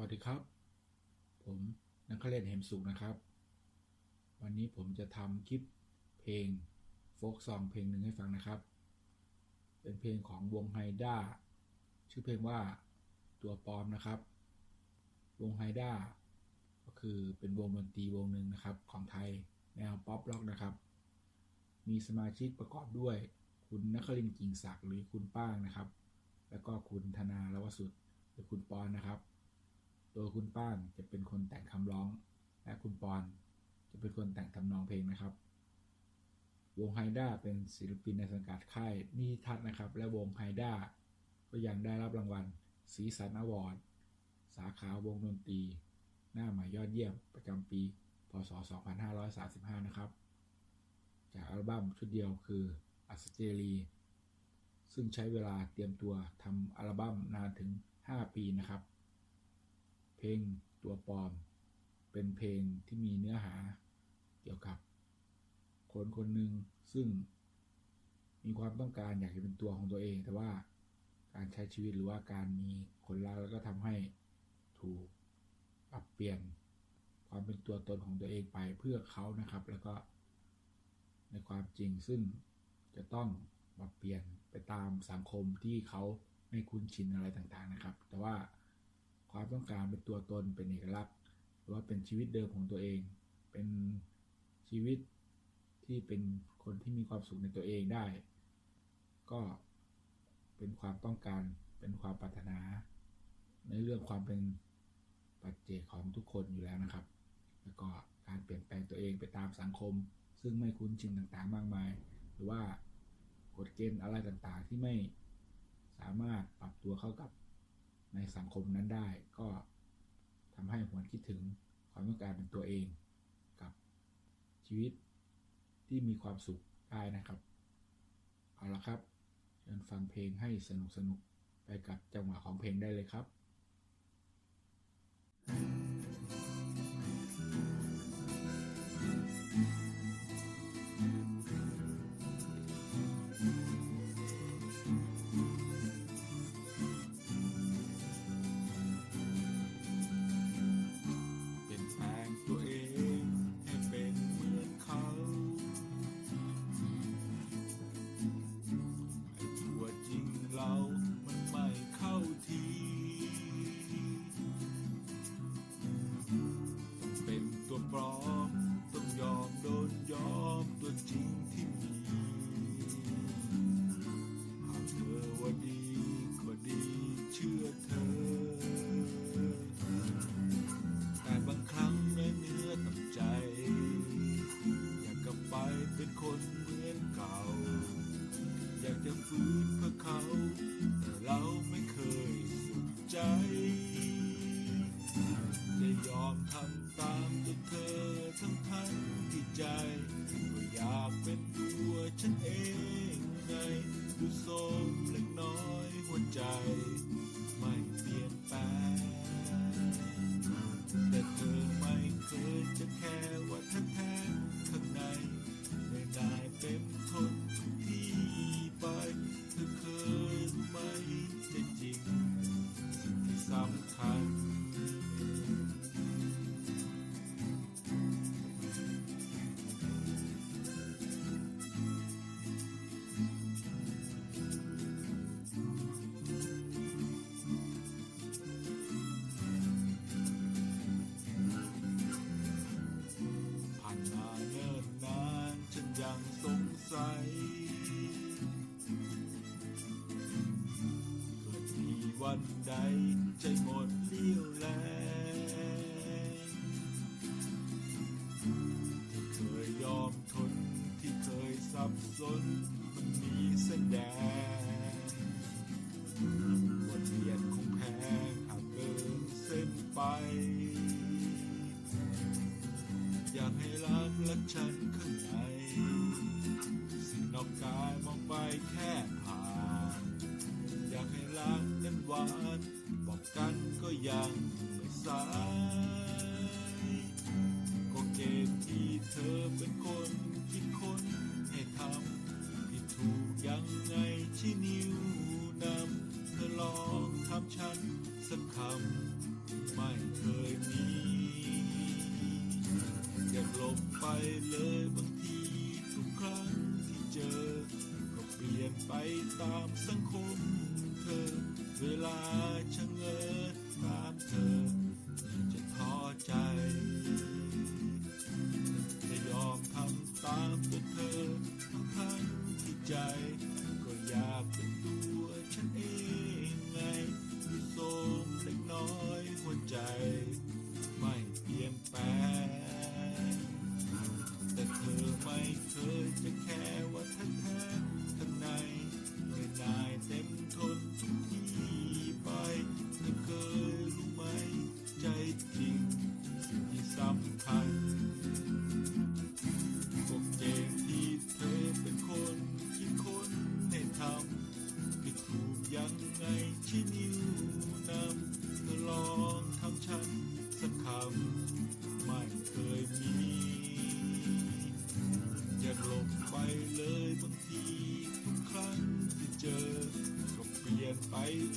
วัสดีครับ ผมนักเล่นเหมสุขนะครับ วันนี้ผมจะทำคลิปเพลงโฟกซองเพลงหนึ่งให้ฟังนะครับ เป็นเพลงของวงไฮด้าชื่อเพลงว่าตัวปลอมนะครับ วงไฮด้าก็คือเป็นวงดนตรีวงหนึ่งนะครับของไทยแนวป๊อปร็อกนะครับ มีสมาชิกประกอบด้วย คุณนักลินกิ่งศักดิ์หรือคุณป้างนะครับ แล้วก็คุณธนาลวสุดหรือคุณปอนนะครับ โดยคุณป้างจะเป็นคนแต่งคำร้อง และคุณปอนจะเป็นคนแต่งทำนองเพลงนะครับ วงไฮด้าเป็นศิลปินในสังกัดค่ายนิทัศน์นะครับ และวงไฮด้าก็ยังได้รับรางวัลสีสันอวอร์ดสาขาวงดนตรี หน้าใหม่ยอดเยี่ยมประจำปี พศ 2535 นะครับ จากอัลบั้มชุดเดียวคืออัสเจรีซึ่งใช้เวลาเตรียมตัวทำอัลบั้มนานถึง 5 ปีนะครับ เพลงตัวปลอม เป็นเพลงที่มีเนื้อหาเกี่ยวกับ คนคนหนึ่งซึ่งมีความต้องการอยากจะเป็นตัวของตัวเอง แต่ว่าการใช้ชีวิตหรือว่าการมีคนรักแล้วก็ทำให้ถูกปรับเปลี่ยนความเป็นตัวตนของตัวเองไปเพื่อเขานะครับ แล้วก็ในความจริงซึ่งจะต้องปรับเปลี่ยนไปตามสังคมที่เขาไม่คุ้นชินอะไรต่างๆนะครับ แต่ว่า ความต้องการเป็นตัวตนเป็นเอกลักษณ์หรือว่าเป็นชีวิตเดิมของตัวเอง เป็นชีวิตที่เป็นคนที่มีความสุขในตัวเองได้ ก็เป็นความต้องการเป็นความปรารถนา ในเรื่องความเป็นปัจเจกของทุกคนอยู่แล้วนะครับ แล้วก็การเปลี่ยนแปลงตัวเองไปตามสังคม ซึ่งไม่คุ้นชินต่างๆ มากมาย หรือว่ากฎเกณฑ์อะไรต่างๆ ที่ไม่สามารถปรับตัวเข้ากับ ในสังคมนั้นได้ ก็ทำให้หวนคิดถึงความต้องการเป็นตัวเองกับชีวิตที่มีความสุขได้นะครับ เอาละครับเชิญฟังเพลงให้สนุกสนุกไปกับจังหวะของเพลงได้เลยครับ สงสัยเกิดมีวันใดใจหมดเลี้ยวแรงที่เคยยอมทนที่เคยสับสนมันมีเส้นแดงวันเรียนคงแพงหากเกินเส้นไปอยากให้รักและฉันข้างใน แค่ผ่านอยากให้รักนั้นหวานบอกกันก็ยังไม่สายก็เกณฑ์ที่เธอเป็นคนคิดคนให้ทำผิดถูกยังไงที่นิ้วนำเธอลองทำฉันสักคำไม่เคยมีอยากหลบไปเลย ตามสังคมเธอ เวลาชะเง้อตามเธอ จะท้อใจ จะยอมทำตามตัวเธอทั้งทั้งที่ใจ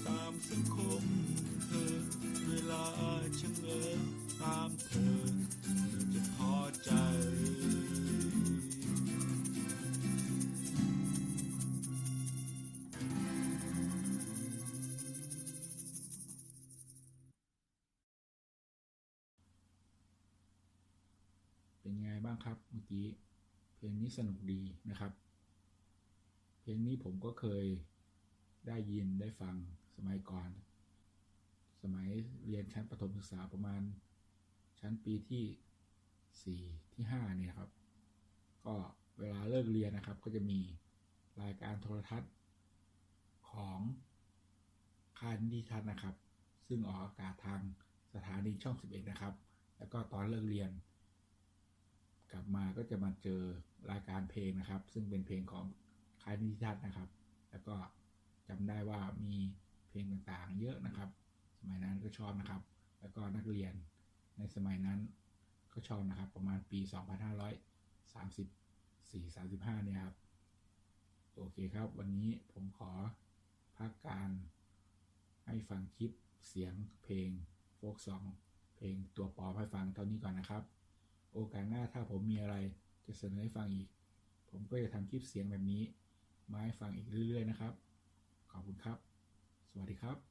ตามสังคมเธอ เวลาชะเง้อตามเธอจะท้อใจเป็นไงบ้างครับเมื่อกี้ เพลงนี้สนุกดีนะครับ เพลงนี้ผมก็เคยได้ยินได้ฟัง สมัยก่อน สมัยเรียนชั้นประถมศึกษาประมาณ ชั้นปีที่สี่ที่ห้าเนี่ยครับ ก็เวลาเลิกเรียนนะครับ ก็จะมีรายการโทรทัศน์ของค่ายนิติทัศน์นะครับ ซึ่งออกอากาศทางสถานีช่อง 11 นะครับ แล้วก็ตอนเลิกเรียน กลับมาก็จะมาเจอรายการเพลงนะครับ ซึ่งเป็นเพลงของค่ายนิติทัศน์นะครับ แล้วก็จำได้ว่ามี เพลงต่างๆ เยอะนะครับ สมัยนั้นก็ชอบนะครับ แล้วก็นักเรียนในสมัยนั้นก็ชอบนะครับ ประมาณปี 2534 35 เนี่ยครับ โอเคครับ วันนี้ผมขอพักการให้ฟังคลิปเสียงเพลงโฟกซองเพลงตัวปอมให้ฟังเท่านี้ก่อนนะครับ โอกาสหน้าถ้าผมมีอะไรจะเสนอให้ฟังอีก ผมก็จะทำคลิปเสียงแบบนี้ มาให้ฟังอีกเรื่อย ๆ นะครับ ขอบคุณครับ สวัสดีครับ